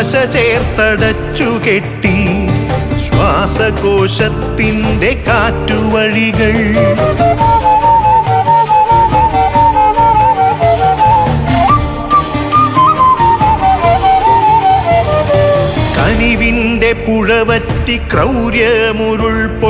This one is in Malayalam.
പുകക്കറപ്പശ ചേർത്തടച്ചു കെട്ടി. ശ്വാസകോശത്തിന്റെ കാറ്റുവഴികൾ. കനിവിന്റെ പുഴവറ്റി ക്രൗര്യമുരുൾ പൊട്ടി